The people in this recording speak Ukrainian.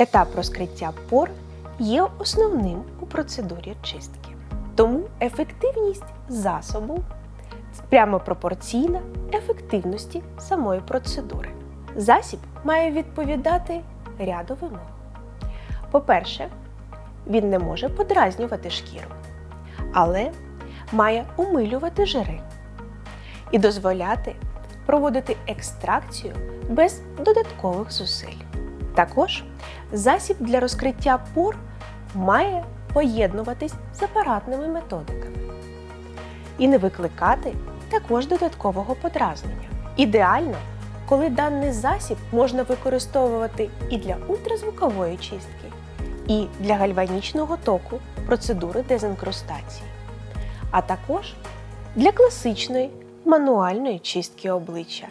Етап розкриття пор є основним у процедурі чистки. Тому ефективність засобу прямо пропорційна ефективності самої процедури. Засіб має відповідати ряду вимог. По-перше, він не може подразнювати шкіру, але має умилювати жири і дозволяти проводити екстракцію без додаткових зусиль. Також засіб для розкриття пор має поєднуватись з апаратними методиками і не викликати також додаткового подразнення. Ідеально, коли даний засіб можна використовувати і для ультразвукової чистки, і для гальванічного току процедури дезінкрустації, а також для класичної мануальної чистки обличчя.